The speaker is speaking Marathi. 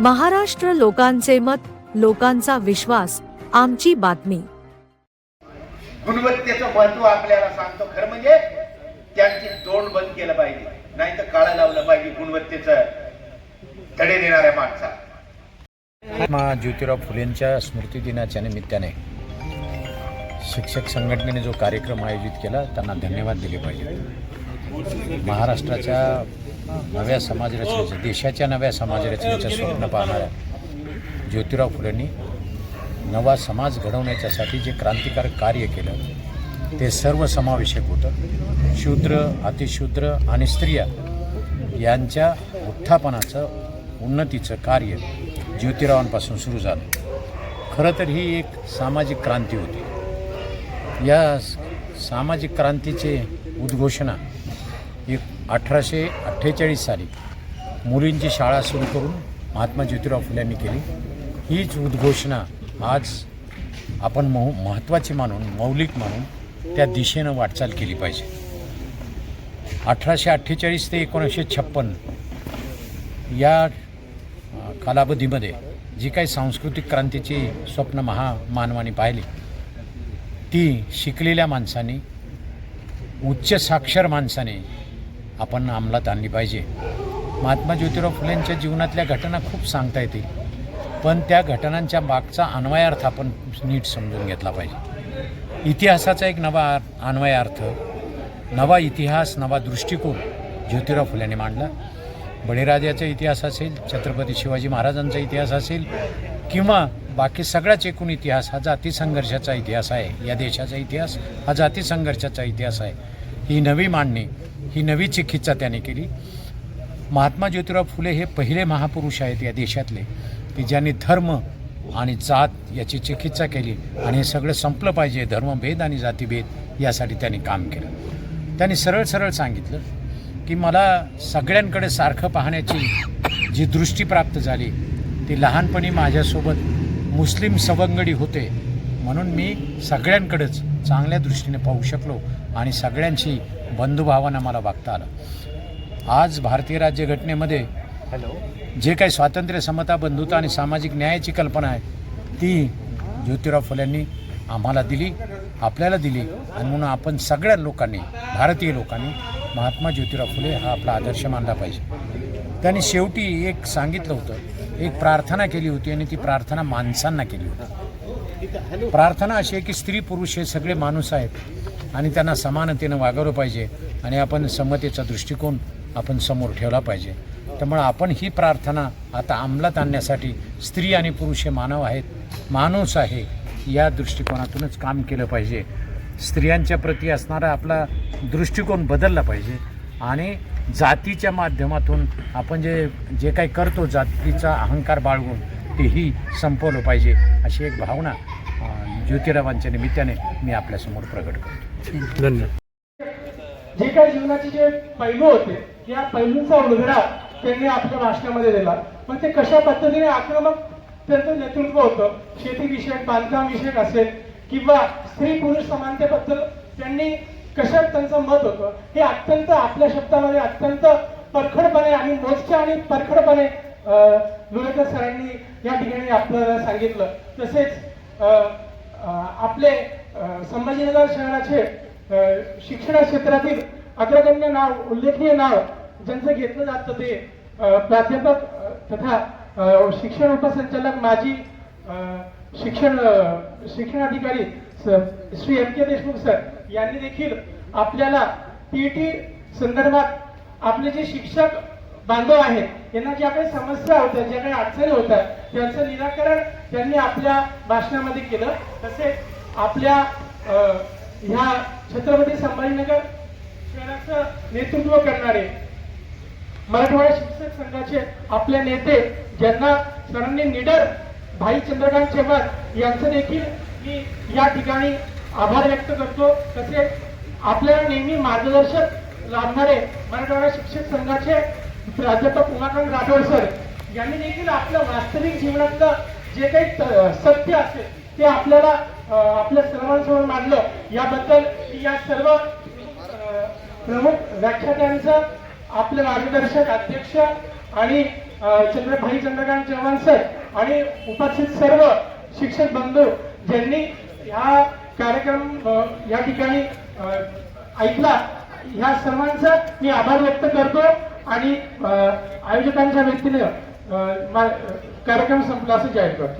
महाराष्ट्र लोकांचे मत लोकांचा विश्वास आमची बातमी. गुणवत्तेचं महत्त्व आपल्याला सांगतो खरं म्हणजे त्यांची तोंड बंद केलं पाहिजे. नाही तर काळं लावलं पाहिजे गुणवत्तेचं धडे देणाऱ्या माणसा महात्मा ज्योतिराव फुलेंच्या स्मृती दिनाच्या निमित्ताने शिक्षक संघटनेने जो कार्यक्रम आयोजित केला त्यांना धन्यवाद दिले पाहिजे. महाराष्ट्राच्या नव्या समाजरचनेचं देशाच्या नव्या समाजरचनेचं स्वप्न पाहणाऱ्या ज्योतिराव फुलेंनी नवा समाज घडवण्याच्यासाठी जे क्रांतिकारक कार्य केलं ते सर्व समावेशक होतं. शूद्र अतिशूद्र आणि स्त्रिया यांच्या उत्थापनाचं उन्नतीचं कार्य ज्योतिरावांपासून सुरू झालं. खरं तर ही एक सामाजिक क्रांती होती. या सामाजिक क्रांतीचे उद्घोषणा एक अठराशे अठ्ठेचाळीस साली मुलींची शाळा सुरू करून महात्मा ज्योतिराव फुल्यांनी केली. हीच उद्घोषणा आज आपण मह महत्त्वाची मानून मौलिक मानून त्या दिशेनं वाटचाल केली पाहिजे. अठराशे अठ्ठेचाळीस ते एकोणीसशे छप्पन या कालावधीमध्ये जी काही सांस्कृतिक क्रांतीची स्वप्न महामानवाने पाहिली ती शिकलेल्या माणसाने उच्च साक्षर माणसाने आपण अंमलात आणली पाहिजे. महात्मा ज्योतिराव फुलेंच्या जीवनातल्या घटना खूप सांगता येतील. पण त्या घटनांच्या मागचा अन्वयार्थ आपण नीट समजून घेतला पाहिजे. इतिहासाचा एक नवा अन्वयार्थ नवा इतिहास नवा दृष्टिकोन ज्योतिराव फुलेने मांडला. बळीराजाचा इतिहास असेल छत्रपती शिवाजी महाराजांचा इतिहास असेल किंवा बाकी सगळाच एकूण इतिहास हा जाती संघर्षाचा इतिहास आहे. या देशाचा इतिहास हा जाती संघर्षाचा इतिहास आहे. ही नवी मांडणी ही नवी चिकित्सा त्याने केली. महात्मा ज्योतिराव फुले हे पहिले महापुरुष आहेत या देशातले. की ज्यांनी धर्म आणि जात याची चिकित्सा केली आणि हे सगळं संपलं पाहिजे धर्मभेद आणि जातीभेद यासाठी त्यांनी काम केलं. त्यांनी सरळ सरळ सांगितलं की मला सगळ्यांकडे सारखं पाहण्याची जी दृष्टी प्राप्त झाली ती लहानपणी माझ्यासोबत मुस्लिम सवंगडी होते. म्हणून मी सगळ्यांकडेच चांगल्या दृष्टीने पाहू शकलो आणि सगळ्यांशी बंधुभावानं मला वागता आलं. आज भारतीय राज्यघटनेमध्ये जे काही स्वातंत्र्य समता बंधुता आणि सामाजिक न्यायाची कल्पना आहे ती ज्योतिराव फुल्यांनी आम्हाला दिली आपल्याला दिली आणि म्हणून आपण सगळ्या लोकांनी भारतीय लोकांनी महात्मा ज्योतिराव फुले हा आपला आदर्श मानला पाहिजे. त्यांनी शेवटी एक सांगितलं होतं एक प्रार्थना केली होती आणि ती प्रार्थना माणसांना केली होती. प्रार्थना अशी आहे की स्त्री पुरुष हे सगळे माणूस आहेत. आणि त्यांना समानतेनं वागवलं पाहिजे आणि आपण समतेचा दृष्टिकोन आपण समोर ठेवला पाहिजे. त्यामुळं आपण ही प्रार्थना आता अंमलात आणण्यासाठी स्त्री आणि पुरुष हे मानव आहेत माणूस आहे या दृष्टिकोनातूनच काम केलं पाहिजे. स्त्रियांच्या प्रती असणारा आपला दृष्टिकोन बदलला पाहिजे आणि जातीच्या माध्यमातून आपण जे जे काही करतो जातीचा अहंकार बाळगून तेही संपवलं पाहिजे अशी एक भावना ज्योतिरावांच्या निमित्ताने मी आपल्यासमोर प्रकट करतो. जे काही जीवनाचे जे पैलू होते या पैलूंचा उलगडा त्यांनी आपल्या भाषणामध्ये दिला. पण ते कशा पद्धतीने आक्रमक त्यांचं नेतृत्व होतं शेतीविषयक बांधकाम विषयक असेल किंवा स्त्री पुरुष समानतेबद्दल त्यांनी कशा त्यांचं मत होतं हे अत्यंत आपल्या शब्दामध्ये अत्यंत परखडपणे आणि मोजक्या आणि परखडपणे अं, लोणेकर सरांनी या ठिकाणी आपल्याला सांगितलं. तसेच आपले संभाजीनगर शहराचे शिक्षण क्षेत्रातील अग्रगण्य नाव उल्लेखनीय नाव ज्यांचं घेतलं जातं ते प्राध्यापक तथा शिक्षण उपसंचालक माजी शिक्षण शिक्षण अधिकारी शिक्षणाधिकारी स- Shri M K Deshmukh sir यांनी देखील आपल्याला पीईटी संदर्भात आपले जे शिक्षक बांधव आहेत यांना ज्या काही समस्या होत्या ज्या काही अडचणी होत्या त्यांचं निराकरण त्यांनी आपल्या भाषणामध्ये केलं. तसेच आपल्या अं, ह्या छत्रपती संभाजीनगर शहराचं नेतृत्व करणारे मराठवाडा शिक्षक संघाचे आपले नेते ज्यांना सरांनी निडर भाई चंद्रकांत चव्हाण यांचं देखील मी या ठिकाणी आभार व्यक्त करतो. तसेच आपल्याला नेहमी मार्गदर्शक लाभणारे मराठवाडा शिक्षक संघाचे प्राध्यापक उमाकांत राठोड सर यांनी देखील आपलं वास्तविक जीवनातलं जे काही त- सत्य असेल ते आपल्याला आपल्या सर्वांसमोर मांडलं. याबद्दल या सर्व प्रमुख व्याख्यात्यांचं आपले मार्गदर्शक अध्यक्ष आणि चंद्रभाई चंद्र भाई चंद्रकांत चव्हाण सर आणि उपस्थित सर्व शिक्षक बंधू ज्यांनी ह्या कार्यक्रम या ठिकाणी ऐकला ह्या सर्वांचा मी आभार व्यक्त करतो आणि आयोजकांच्या व्यक्तीने कार्यक्रम संपला असं जाहीर करतो.